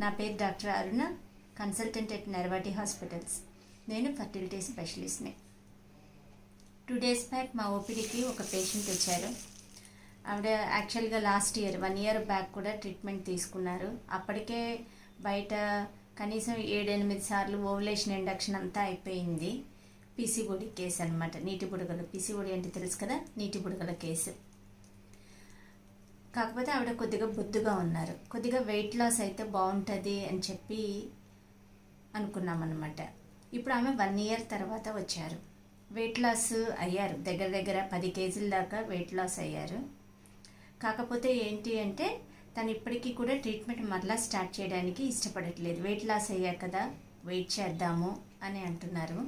నా పేరు doctor Aruna consultant at Narvati hospitals. నేను ఫర్టిలిటీ స్పెషలిస్ట్ని. టూ డేస్ బ్యాక్ మా ఓపీడీకి ఒక పేషెంట్ వచ్చారు. ఆవిడ యాక్చువల్గా last year one year back కూడా ట్రీట్మెంట్ తీసుకున్నారు. అప్పటికే బయట కనీసం ఏడెనిమిది సార్లు ఓవలేషన్ ఇండక్షన్ అంతా అయిపోయింది. పీసీఓడి కేసు అనమాట నీటి బుడగలు. పీసీఓడి అంటే తెలుసు కదా? నీటి బుడగల కేసు కాకపోతే ఆవిడ కొద్దిగా బొద్దుగా ఉన్నారు. కొద్దిగా వెయిట్ లాస్ అయితే బాగుంటుంది అని చెప్పి అనుకున్నాం అనమాట ఇప్పుడు ఆమె వన్ ఇయర్ తర్వాత వచ్చారు. వెయిట్ లాస్ అయ్యారు. దగ్గర దగ్గర పది కేజీల దాకా వెయిట్ లాస్ అయ్యారు. కాకపోతే ఏంటి అంటే తను ఇప్పటికీ కూడా ట్రీట్మెంట్ మరలా స్టార్ట్ చేయడానికి ఇష్టపడట్లేదు. వెయిట్ లాస్ అయ్యాక కదా వెయిట్ చేద్దాము అని అంటున్నారు.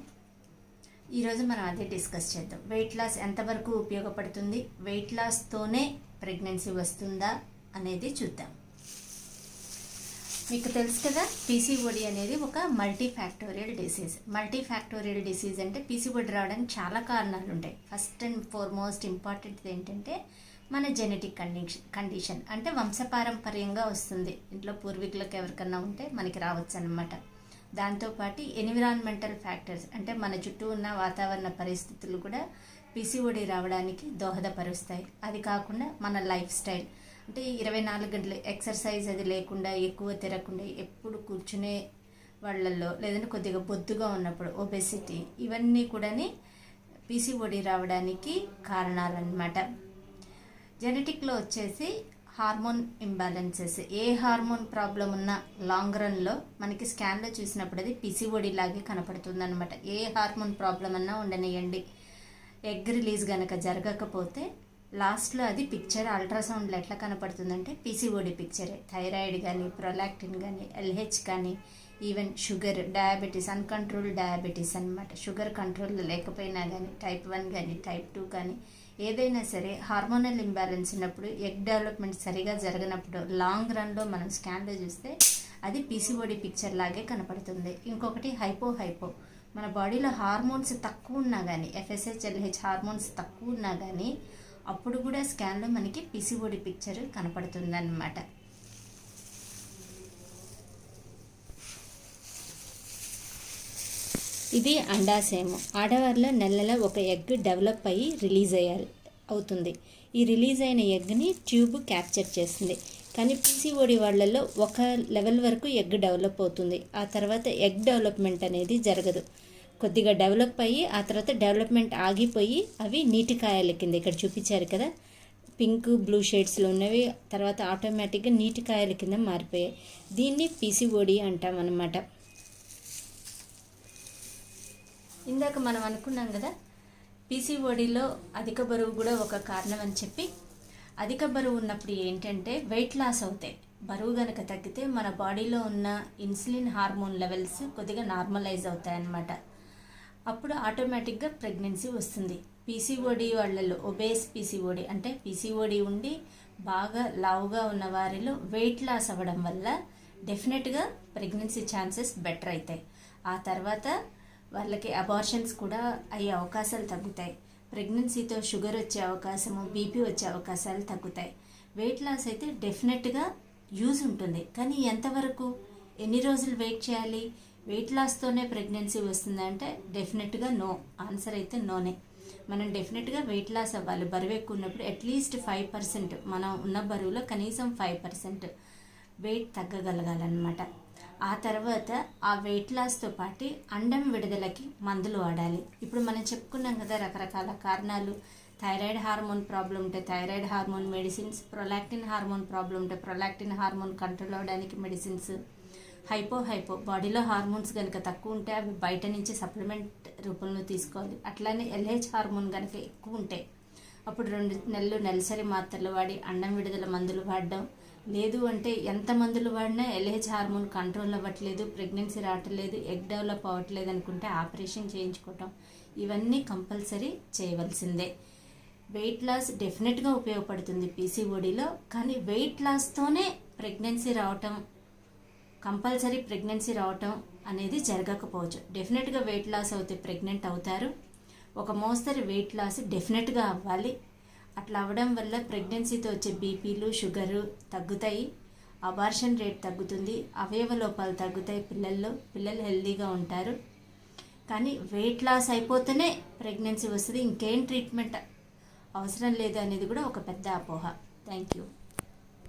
ఈరోజు మనం అదే డిస్కస్ చేద్దాం. వెయిట్ లాస్ ఎంతవరకు ఉపయోగపడుతుంది? వెయిట్ లాస్తోనే ప్రెగ్నెన్సీ వస్తుందా అనేది చూద్దాం. మీకు తెలుసు కదా పీసీఓడి అనేది ఒక multi factorial disease multi factorial disease అంటే పీసీఓడి రావడానికి చాలా కారణాలు ఉంటాయి. ఫస్ట్ అండ్ ఫార్మోస్ట్ ఇంపార్టెంట్ ఏంటంటే మన జెనెటిక్ కండిషన్ కండిషన్ అంటే వంశపారంపర్యంగా వస్తుంది. ఇంట్లో పూర్వీకులకు ఎవరికన్నా ఉంటే మనకి రావచ్చు అనమాట దాంతోపాటు ఎన్విరాన్మెంటల్ ఫ్యాక్టర్స్ అంటే మన చుట్టూ ఉన్న వాతావరణ పరిస్థితులు కూడా పీసీఓడి రావడానికి దోహదపరుస్తాయి. అది కాకుండా మన లైఫ్ స్టైల్ అంటే ఇరవై నాలుగు గంటలు ఎక్సర్సైజ్ అది లేకుండా ఎక్కువ తిరగకుండా ఎప్పుడు కూర్చునే వాళ్ళల్లో లేదంటే కొద్దిగా బొద్దుగా ఉన్నప్పుడు ఒబెసిటీ ఇవన్నీ కూడాని పీసీఓడి రావడానికి కారణాలన్నమాట. జెనెటిక్లో వచ్చేసి హార్మోన్ ఇంబ్యాలెన్సెస్. ఏ హార్మోన్ ప్రాబ్లం ఉన్న లాంగ్ రన్లో మనకి స్కాన్లో చూసినప్పుడు అది పిసిఓడి లాగే కనపడుతుంది అనమాట ఏ హార్మోన్ ప్రాబ్లం అన్నా ఉండనియండి ఎగ్ రిలీజ్ కనుక జరగకపోతే లాస్ట్లో అది పిక్చర్ అల్ట్రాసౌండ్లో ఎట్లా కనపడుతుందంటే పిసిఓడి పిక్చరే. థైరాయిడ్ కానీ ప్రొలాక్టిన్ కానీ ఎల్హెచ్ కానీ even sugar diabetes uncontrol diabetes అనమాట షుగర్ కంట్రోల్ లేకపోయినా కానీ టైప్ వన్ కానీ టైప్ టూ కానీ ఏదైనా సరే హార్మోనల్ ఇంబ్యాలెన్స్ ఉన్నప్పుడు ఎగ్ డెవలప్మెంట్ సరిగా జరగనప్పుడు లాంగ్ రన్లో మనం స్కాన్లో చూస్తే అది పీసీఓడి పిక్చర్ లాగే కనపడుతుంది. ఇంకొకటి హైపో హైపో. మన బాడీలో హార్మోన్స్ తక్కువ ఉన్నా కానీ ఎఫ్ఎస్హెచ్ ఎల్హెచ్ హార్మోన్స్ తక్కువ ఉన్నా కానీ అప్పుడు కూడా స్కాన్లో మనకి పిసిఓడి పిక్చర్ కనపడుతుందన్నమాట. ఇది అండాశయము. ఆడవారిలో నెలలో ఒక ఎగ్ డెవలప్ అయ్యి రిలీజ్ అయ్యాలి అవుతుంది. ఈ రిలీజ్ అయిన ఎగ్ని ట్యూబ్ క్యాప్చర్ చేస్తుంది. కానీ పీసీఓడి వాళ్ళల్లో ఒక లెవెల్ వరకు ఎగ్ డెవలప్ అవుతుంది. ఆ తర్వాత ఎగ్ డెవలప్మెంట్ అనేది జరగదు. కొద్దిగా డెవలప్ అయ్యి ఆ తర్వాత డెవలప్మెంట్ ఆగిపోయి అవి నీటి కాయల కింద ఇక్కడ చూపించారు కదా. పింక్ బ్లూ షేడ్స్లో ఉన్నవి తర్వాత ఆటోమేటిక్గా నీటి కాయల కింద మారిపోయాయి. దీన్ని పీసీఓడి అంటాం అన్నమాట. ఇందాక మనం అనుకున్నాం కదా పీసీఓడిలో అధిక బరువు కూడా ఒక కారణం అని చెప్పి. అధిక బరువు ఉన్నప్పుడు ఏంటంటే వెయిట్ లాస్ అవుతాయి. బరువు గనక తగ్గితే మన బాడీలో ఉన్న ఇన్సులిన్ హార్మోన్ లెవెల్స్ కొద్దిగా నార్మలైజ్ అవుతాయి అన్నమాట అప్పుడు ఆటోమేటిక్గా ప్రెగ్నెన్సీ వస్తుంది. పీసీఓడి వాళ్ళలో ఒబేస్ పీసీఓడి అంటే పీసీఓడి ఉండి బాగా లావుగా ఉన్న వారిలో వెయిట్ లాస్ అవ్వడం వల్ల డెఫినెట్గా ప్రెగ్నెన్సీ ఛాన్సెస్ బెటర్ అవుతాయి ఆ తర్వాత వాళ్ళకి అబార్షన్స్ కూడా అయ్యే అవకాశాలు తగ్గుతాయి. ప్రెగ్నెన్సీతో షుగర్ వచ్చే అవకాశము బీపీ వచ్చే అవకాశాలు తగ్గుతాయి. వెయిట్ లాస్ అయితే డెఫినెట్గా యూజ్ ఉంటుంది. కానీ ఎంతవరకు? ఎన్ని రోజులు వెయిట్ చేయాలి? వెయిట్ లాస్తోనే ప్రెగ్నెన్సీ వస్తుందంటే డెఫినెట్గా నో ఆన్సర్ అయితే నోనే మనం డెఫినెట్గా వెయిట్ లాస్ అవ్వాలి. బరువు ఎక్కువ ఉన్నప్పుడు అట్లీస్ట్ ఫైవ్ పర్సెంట్ మనం ఉన్న బరువులో కనీసం ఫైవ్ పర్సెంట్ వెయిట్ తగ్గగలగాలన్నమాట. ఆ తర్వాత ఆ వెయిట్ లాస్తో పాటు అండం విడుదలకి మందులు వాడాలి. ఇప్పుడు మనం చెప్పుకున్నాం కదా రకరకాల కారణాలు. థైరాయిడ్ హార్మోన్ ప్రాబ్లం ఉంటే thyroid hormone medicines prolactin hormone problem ఉంటే ప్రొలాక్టిన్ హార్మోన్ కంట్రోల్ అవ్వడానికి మెడిసిన్స్ హైపో హైపో బాడీలో హార్మోన్స్ కనుక తక్కువ ఉంటే అవి బయట నుంచి సప్లిమెంట్ రూపంలో తీసుకోవాలి. అట్లానే ఎల్హెచ్ హార్మోన్ కనుక ఎక్కువ ఉంటాయి అప్పుడు రెండు నెలలు నెలసరి మాత్రలు వాడి అండం విడుదల మందులు వాడడం. లేదు అంటే ఎంత మందులు వాడినా ఎల్హెచ్ హార్మోన్ కంట్రోల్ అవ్వట్లేదు ప్రెగ్నెన్సీ రావట్లేదు ఎగ్ డెవలప్ అవ్వట్లేదు అనుకుంటే ఆపరేషన్ చేయించుకోవటం. ఇవన్నీ కంపల్సరీ చేయవలసిందే. వెయిట్ లాస్ డెఫినెట్గా ఉపయోగపడుతుంది పీసీఓడిలో కానీ వెయిట్ లాస్తోనే ప్రెగ్నెన్సీ రావటం కంపల్సరీ ప్రెగ్నెన్సీ రావటం అనేది జరగకపోవచ్చు. డెఫినెట్గా వెయిట్ లాస్ అవుతే ప్రెగ్నెంట్ అవుతారు. ఒక మోస్తరి వెయిట్ లాస్ డెఫినెట్గా అవ్వాలి. అట్లా అవ్వడం వల్ల ప్రెగ్నెన్సీతో వచ్చే బీపీలు షుగరు తగ్గుతాయి. అబార్షన్ రేట్ తగ్గుతుంది. అవయవ లోపాలు తగ్గుతాయి పిల్లల్లో. పిల్లలు హెల్దీగా ఉంటారు. కానీ వెయిట్ లాస్ అయిపోతేనే ప్రెగ్నెన్సీ వస్తుంది. ఇంకేం ట్రీట్మెంట్ అవసరం లేదు అనేది కూడా ఒక పెద్ద అపోహ. Thank you